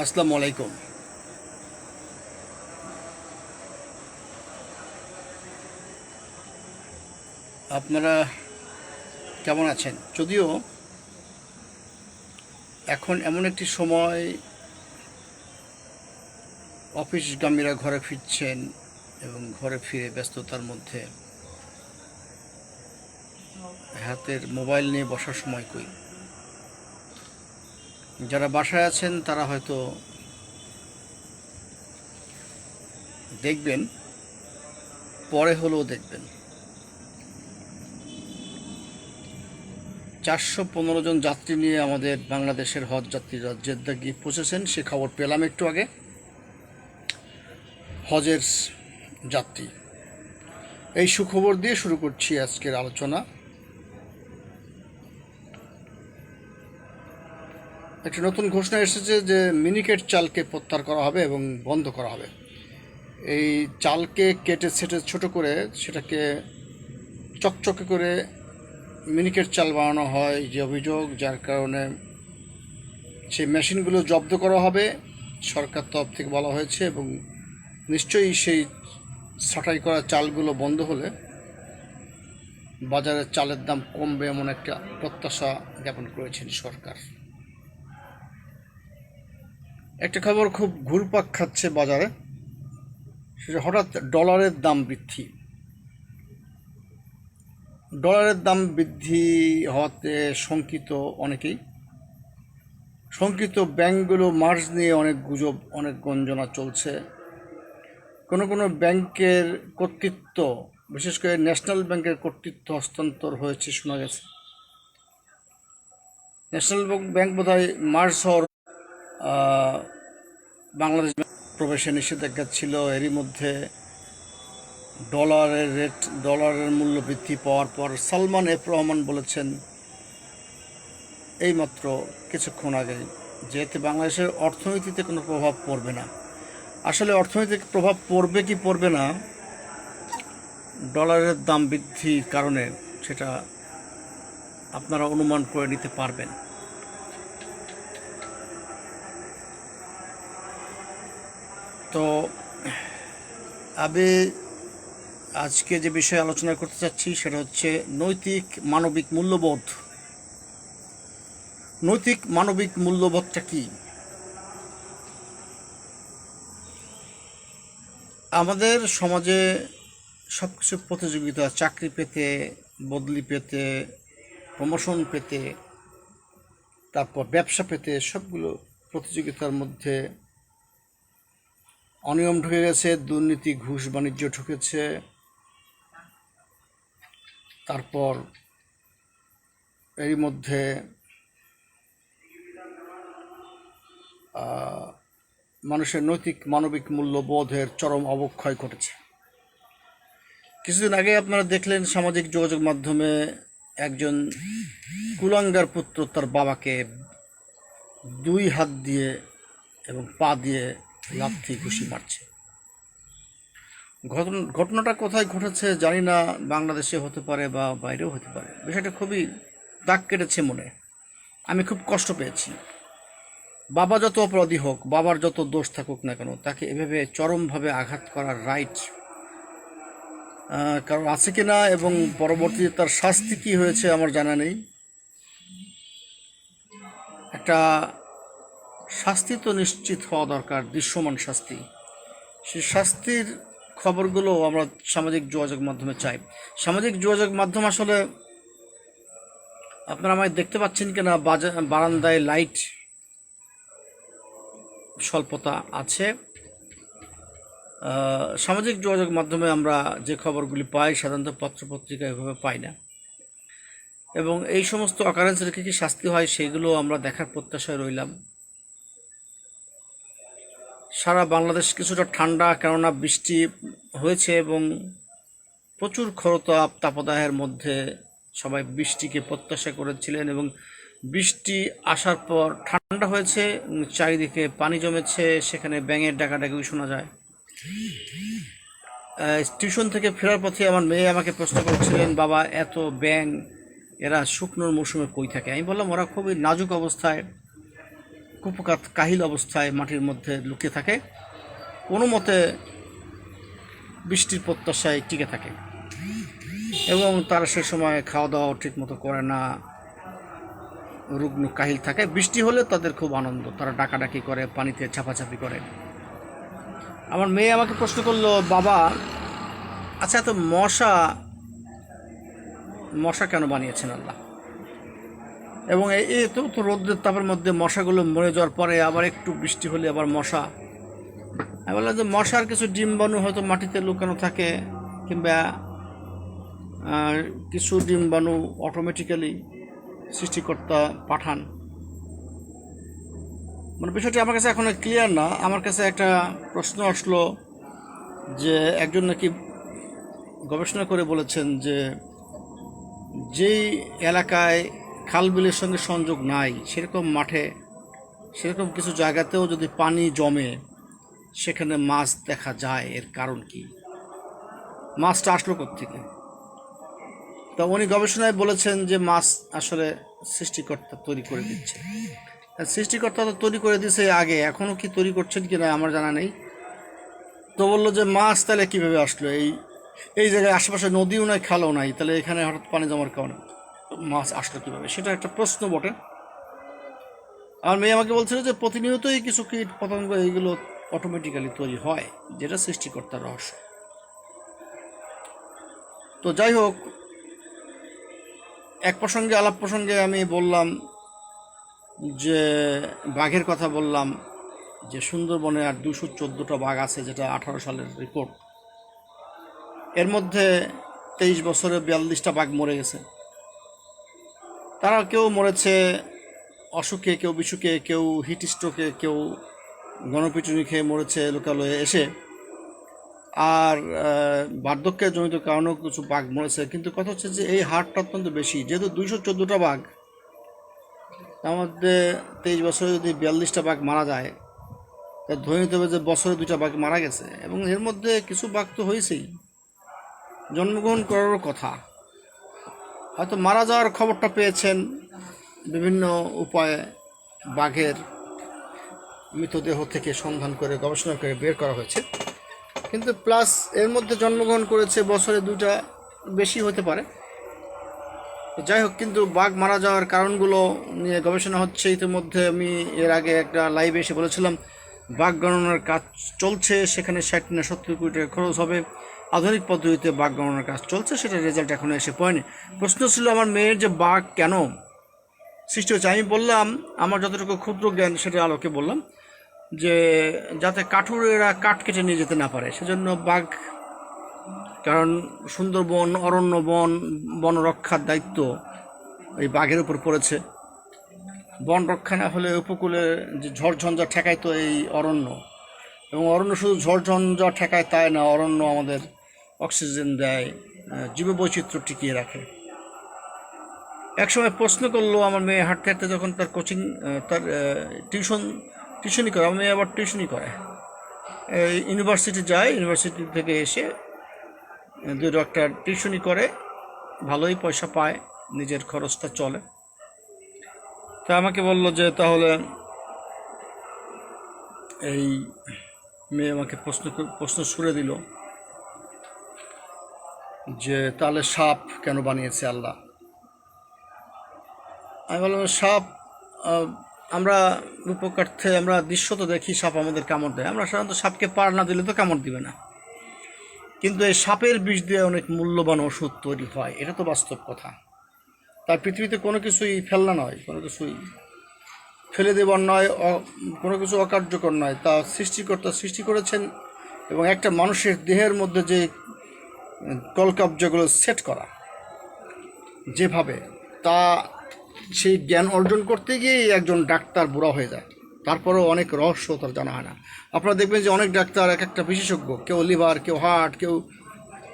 আসসালামু আলাইকুম। আপনারা কেমন আছেন? যদিও এখন এমন একটি সময় অফিস অফিসগামীরা ঘরে ফিরছেন এবং ঘরে ফিরে ব্যস্ততার মধ্যে হাতের মোবাইল নিয়ে বসার সময় কই? যারা বাসায় আছেন, তারা হয়তো দেখবেন, পরে হলেও দেখবেন। চারশো পনেরো জন যাত্রী নিয়ে আমাদের বাংলাদেশের হজ যাত্রীরা জেদ্দা গিয়ে পৌঁছেছেন, সে খবর পেলাম একটু আগে। হজের যাত্রী। এই সুখবর দিয়ে শুরু করছি আজকের আলোচনা। একটি নতুন ঘোষণা এসেছে যে মিনিকেট চালকে প্রত্যাহার করা হবে এবং বন্ধ করা হবে। এই চালকে কেটে ছেটে ছোট করে সেটাকে চকচকে করে মিনিকেট চাল বানানো হয় যে অভিযোগ, যার কারণে সেই মেশিনগুলো জব্দ করা হবে, সরকার তরফ থেকে বলা হয়েছে এবং নিশ্চয়ই সেই ছাঁটাই করা চালগুলো বন্ধ হলে বাজারে চালের দাম কমবে এমন একটা প্রত্যাশা জ্ঞাপন করেছেন সরকার। একটা খবর খুব ঘুরপাক খাচ্ছে বাজারে সেটা হঠাৎ ডলারের দাম বৃদ্ধি। ডলারের দাম বৃদ্ধি হওয়াতে শঙ্কিত অনেকেই। শঙ্কিত ব্যাংকগুলো মার্জ নিয়ে অনেক গুজব অনেক গঞ্জনা চলছে। কোনো কোনো ব্যাংকের কর্তৃত্ব বিশেষ করে ন্যাশনাল ব্যাংকের কর্তৃত্ব হস্তান্তর হয়েছে শোনা গেছে। ন্যাশনাল ব্যাংক বোধহয় মার্চ হওয়ার আহ, বাংলাদেশ প্রবেশে নিষেধাজ্ঞা ছিল। এরই মধ্যে ডলারের রেট, ডলারের মূল্য বৃদ্ধি পাওয়ার পর সালমান এফ রহমান বলেছেন, এইমাত্র কিছুক্ষণ আগে যে এতে বাংলাদেশের অর্থনীতিতে কোনো প্রভাব পড়বে না। আসলে অর্থনৈতিক প্রভাব পড়বে কি পড়বে না, ডলারের দাম বৃদ্ধির কারণে সেটা আপনারা অনুমান করে নিতে পারবেন। তো, আমি আজকে যে বিষয়ে আলোচনা করতে চাচ্ছি সেটা হচ্ছে নৈতিক মানবিক মূল্যবোধ। নৈতিক মানবিক মূল্যবোধটা কি? আমাদের সমাজে সব কিছু প্রতিযোগিতা, চাকরি পেতে, বদলি পেতে প্রমোশন পেতে, তারপর ব্যবসা পেতে, সবগুলো প্রতিযোগিতার মধ্যে অনিয়ম ঢুকে গেছে, দুর্নীতি, ঘুষ বাণিজ্য ঢুকেছে। তারপর এর মধ্যে মানুষের নৈতিক মানবিক মূল্যবোধের চরম অবক্ষয় ঘটেছে। কিছুদিন আগে আপনারা দেখলেন সামাজিক যোগাযোগ মাধ্যমে একজন কুলাঙ্গার পুত্র তার বাবাকে দুই হাত দিয়ে এবং পা দিয়ে লাথি ঘুষি মারছে ঘটন- ঘটনাটা কোথায় ঘটেছে জানি না, বাংলাদেশে হতে পারে বা বাইরেও হতে পারে। বিষয়টা খুবই দাগ কেটেছে মনে। আমি খুব কষ্ট পেয়েছি। বাবা যত অপরাধী হোক, বাবার যত দোষ থাকুক না কেন, তাকে এভাবে চরমভাবে আঘাত করার রাইট কারণ আছে কি না এবং পরবর্তীতে তার শাস্তি কী হয়েছে আমার জানা নেই। একটা শাস্তি তো নিশ্চিত হওয়া দরকার, দৃশ্যমান শাস্তি। সেই শাস্তির খবরগুলো আমরা সামাজিক যোগাযোগ মাধ্যমে চাই। সামাজিক যোগাযোগ মাধ্যম আসলে আপনারা আমায় দেখতে পাচ্ছেন কিনা বারান্দায় লাইট স্বল্পতা আছে। সামাজিক যোগাযোগ মাধ্যমে আমরা যে খবরগুলি পাই, সাধারণত পত্রপত্রিকা এভাবে পাই না। এবং এই সমস্ত অকারেন্সের কী কী শাস্তি হয়, সেগুলো আমরা দেখার প্রত্যাশায় রইলাম। সারা বাংলাদেশ কিছুটা ঠান্ডা, কেননা বৃষ্টি হয়েছে এবং প্রচুর খরতাপ তাপদাহের মধ্যে সবাই বৃষ্টিকে প্রত্যাশা করেছিলেন এবং বৃষ্টি আসার পর ঠান্ডা হয়েছে, চারিদিকে পানি জমেছে, সেখানে ব্যাঙের ডাকাডাকিও শোনা যায়। টিউশন থেকে ফেরার পথে আমার মেয়ে আমাকে প্রশ্ন করছিলেন, বাবা, এত ব্যাং এরা শুকনোর মৌসুমে কই থাকে? আমি বললাম, ওরা খুবই নাজুক অবস্থায়। কুপকাত কাহিল অবস্থায় মাটির মধ্যে লুকিয়ে থাকে। কোনো মতে বৃষ্টির প্রত্যাশায় টিকে থাকে। এবং তারা সে সময় খাওয়া দাওয়া ঠিক মতো করে না। রুগ্ন কাহিল থাকে। বৃষ্টি হলে তাদের খুব আনন্দ। তারা ডাকাডাকি করে, পানিতে ছাপাছাপি করে। আমার মেয়ে আমাকে প্রশ্ন করল, বাবা আচ্ছা এত মশা মশা কেন বানিয়েছেন আল্লাহ? এবং এই তো রোদ্রের তাপের মধ্যে মশাগুলো মরে যাওয়ার পরে আবার একটু বৃষ্টি হলে আবার মশা। আমি বললাম যে মশার কিছু ডিম্বাণু হয়তো মাটিতে লুকানো থাকে কিংবা কিছু ডিম্বাণু অটোমেটিক্যালি সৃষ্টিকর্তা পাঠান। মানে বিষয়টি আমার কাছে এখন ক্লিয়ার না। আমার কাছে একটা প্রশ্ন আসলো যে একজন নাকি গবেষণা করে বলেছেন যে যেই এলাকায় খাল বিলের সঙ্গে সংযোগ নাই, সেরকম মাঠে, সেরকম কিছু জায়গাতেও যদি পানি জমে, সেখানে মাছ দেখা যায়, এর কারণ কি? মাছটা আসলো থেকে তো উনি গবেষণায় বলেছেন যে মাছ আসলে সৃষ্টিকর্তা তৈরি করে দিচ্ছে। সৃষ্টিকর্তা তো তৈরি করে দিছে আগে এখনও কি তৈরি করছেন কি না আমার জানা নেই। তো বলল যে মাছ তাহলে কীভাবে আসলো? এই এই জায়গায় আশেপাশে নদীও নাই, খালও নাই, তাহলে এখানে হঠাৎ পানি জমার কারণে মাছ আসলো কীভাবে? সেটা একটা প্রশ্ন বটে। আর মেয়ে আমাকে বলছিল যে প্রতিনিয়তই কিছু কীট পতঙ্গ এইগুলো অটোমেটিক্যালি তৈরি হয়, যেটা সৃষ্টিকর্তার রহস্য। তো যাই হোক, এক প্রসঙ্গে আলাপ প্রসঙ্গে আমি বললাম যে, বাঘের কথা বললাম যে সুন্দরবনে আর দুশো চোদ্দোটা বাঘ আছে যেটা আঠারো সালের রিপোর্ট এর মধ্যে তেইশ বছরে বিয়াল্লিশটা বাঘ মরে গেছে। তারা কেউ মরেছে, অসুখে, কেউ বিসুখে, কেউ হিট স্ট্রোকে কেউ গণপিটুনি খেয়ে মরেছে লোকালয়ে এসে। আর বার্ধক্যের জনিত কারণেও কিছু বাঘ মরেছে। কিন্তু কথা হচ্ছে যে এই হারটা অত্যন্ত বেশি। যেহেতু দুইশো চোদ্দোটা বাঘ, তার মধ্যে তেইশ বছরে যদি বিয়াল্লিশটা বাঘ মারা যায় তা ধরে নিতে হবে যে বছরে দুইটা বাঘ মারা গেছে। এবং এর মধ্যে কিছু বাঘ তো হয়েছেই। জন্মগ্রহণ করারও কথা। হয়তো মারা যাওয়ার খবরটা পেয়েছেন বিভিন্ন উপায়ে বাঘের মৃতদেহ থেকে সন্ধান করে, গবেষণা করে বের করা হয়েছে। কিন্তু প্লাস এর মধ্যে জন্মগ্রহণ করেছে বছরে দুটা বেশি হতে পারে। যাই হোক, কিন্তু বাঘ মারা যাওয়ার কারণগুলো নিয়ে গবেষণা হচ্ছে। ইতিমধ্যে আমি এর আগে একটা লাইভে এসে বলেছিলাম, বাঘ গণনার কাজ চলছে, সেখানে ষাট না সত্তর কোটি টাকা খরচ হবে। আধুনিক পদ্ধতিতে বাঘ গণনার কাজ চলছে সেটা রেজাল্ট এখনও এসে পড়েনি। প্রশ্ন ছিল, আমার মেয়ের যে বাঘ কেন? সৃষ্টি হচ্ছে, আমি বললাম, আমার যতটুকু ক্ষুদ্র জ্ঞান সেটা আলোকে বললাম, যে যাতে কাঠুরেরা কাঠ কেটে নিয়ে যেতে না পারে, সেজন্য বাঘ, কারণ সুন্দরবন অরণ্য বন বন রক্ষার দায়িত্ব এই বাঘের উপর পড়েছে। বন রক্ষা না হলে উপকূলে যে ঝড়ঝঞ্ঝা ঠেকায় তো এই অরণ্য, এবং অরণ্য শুধু ঝড়ঝঞ্ঝা ঠেকায় তাই না, অরণ্য আমাদের অক্সিজেন দেয় জীববৈচিত্র্য টিকিয়ে রাখে। একসময় প্রশ্ন করল আমার মেয়ে হাঁটতে হাঁটতে যখন তার কোচিং তার টিউশন টিউশনই করে, আমার মেয়ে আবার টিউশনই করে। ইউনিভার্সিটি যায় ইউনিভার্সিটি থেকে এসে দুই একটা টিউশনই করে, ভালোই পয়সা পায়, নিজের খরচটা চলে। তা আমাকে বলল যে তাহলে এই মেয়ে আমাকে প্রশ্ন প্রশ্ন ছুড়ে দিল। যে তাহলে সাপ কেন বানিয়েছে আল্লাহ? আমি বললাম, সাপ আমরা উপকার্থে আমরা দৃশ্য তো দেখি, সাপ আমাদের কামড় দেয়। আমরা সাধারণত সাপকে পার না দিলে তো কামড় দিবে না। কিন্তু এই সাপের বিষ দিয়ে অনেক মূল্যবান ওষুধ তৈরি হয়, এটা তো বাস্তব কথা। তার পৃথিবীতে কোনো কিছুই ফেলনা নয়, কোনো কিছুই ফেলে দেবার নয় কোনো কিছু অকার্যকর নয়। তা সৃষ্টিকর্তা সৃষ্টি করেছেন এবং একটা মানুষের দেহের মধ্যে যে কলকাবজাগুলো সেট করা। যেভাবে তা সেই জ্ঞান অর্জন করতে গিয়েই একজন ডাক্তার বুড়া হয়ে যায়। তারপরেও অনেক রহস্য তার জানা হয় না। আপনারা দেখবেন যে অনেক ডাক্তার, এক একটা বিশেষজ্ঞ, কেউ লিভার, কেউ হার্ট, কেউ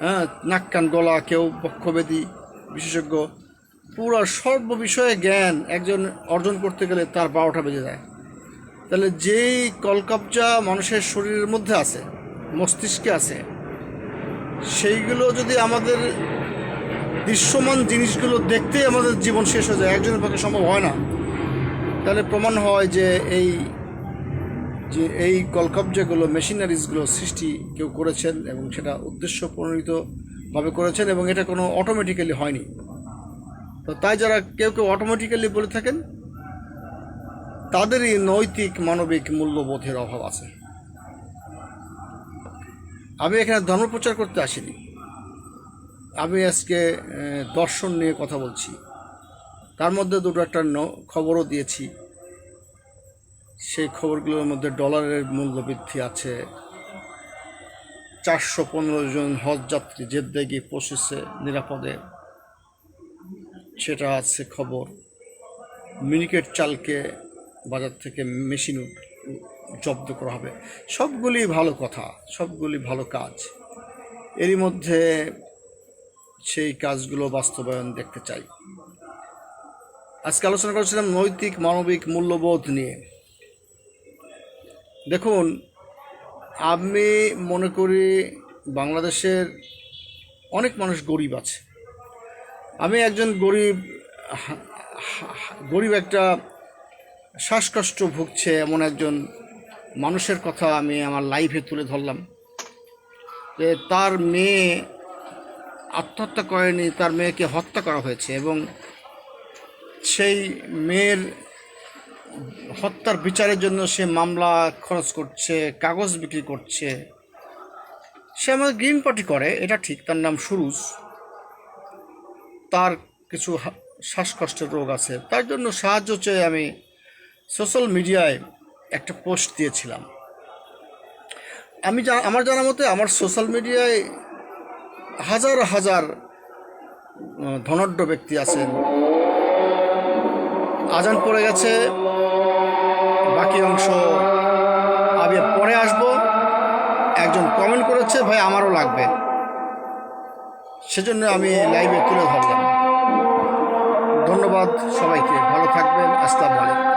হ্যাঁ নাক, কান, গলা, কেউ বক্ষবেদী বিশেষজ্ঞ। পুরো সর্ব বিষয়ে জ্ঞান একজন অর্জন করতে গেলে তার বারোটা বেজে যায়। তাহলে যেই কলকাবজা মানুষের শরীরের মধ্যে আছে, মস্তিষ্কে আছে সেইগুলো যদি আমাদের দৃশ্যমান জিনিসগুলো দেখতেই আমাদের জীবন শেষ হয়ে যায়, একজনের পক্ষে সম্ভব হয় না। তাহলে প্রমাণ হয় যে এই যে এই কলকবজাগুলো, মেশিনারিজগুলো সৃষ্টি কেউ করেছেন এবং সেটা উদ্দেশ্য প্রণোদিতভাবে করেছেন এবং এটা কোনো অটোমেটিক্যালি হয়নি। তো তাই যারা কেউ কেউ অটোমেটিক্যালি বলে থাকেন, তাদেরই নৈতিক, মানবিক মূল্যবোধের অভাব আছে। আমি এখানে ধর্মপ্রচার করতে আসিনি। আমি আজকে দর্শন নিয়ে কথা বলছি। তার মধ্যে দুটো একটা খবরও দিয়েছি। সেই খবরগুলোর মধ্যে ডলারের মূল্য বৃদ্ধি আছে। চারশো পনেরো জন হজ যাত্রী জেদ্দে গিয়ে পৌঁছেছে নিরাপদে। সেটা আছে খবর। মিনিকেট চালকে বাজার থেকে মেশিন জব্দ করা হবে। সবগুলি ভালো কথা, সবগুলি ভালো কাজ। এরই মধ্যে সেই কাজগুলো বাস্তবায়ন দেখতে চাই। আজকে আলোচনা করেছিলাম নৈতিক, মানবিক মূল্যবোধ নিয়ে। দেখুন, আমি মনে করি বাংলাদেশের অনেক মানুষ গরিব আছে। আমি একজন গরিব গরিব একটা শ্বাসকষ্ট ভুগছে এমন একজন মানুষের কথা আমি আমার লাইভে তুলে ধরলাম যে তার মেয়ে আত্মহত্যা করেনি, তার মেয়েকে হত্যা করা হয়েছে এবং সেই মেয়ের হত্যার বিচারের জন্য সে মামলা খরচ করছে, কাগজ বিক্রি করছে। সে আমাদের গ্রিন পার্টি করে, এটা ঠিক, তার নাম সুরুজ। তার কিছু শ্বাসকষ্টের রোগ আছে। তার জন্য সাহায্য চেয়ে আমি সোশ্যাল মিডিয়ায় একটা পোস্ট দিয়েছিলাম। আমি যা আমার জানা মতে আমার সোশ্যাল মিডিয়ায় হাজার হাজার ধনাঢ্য ব্যক্তি আছেন। আজান পড়ে গেছে, বাকি অংশ আমি পরে আসব। একজন কমেন্ট করেছে, ভাই, আমারও লাগবে। সেজন্য আমি লাইভে তুলে ধরলাম। ধন্যবাদ সবাইকে, ভালো থাকবেন, আসসালামু আলাইকুম।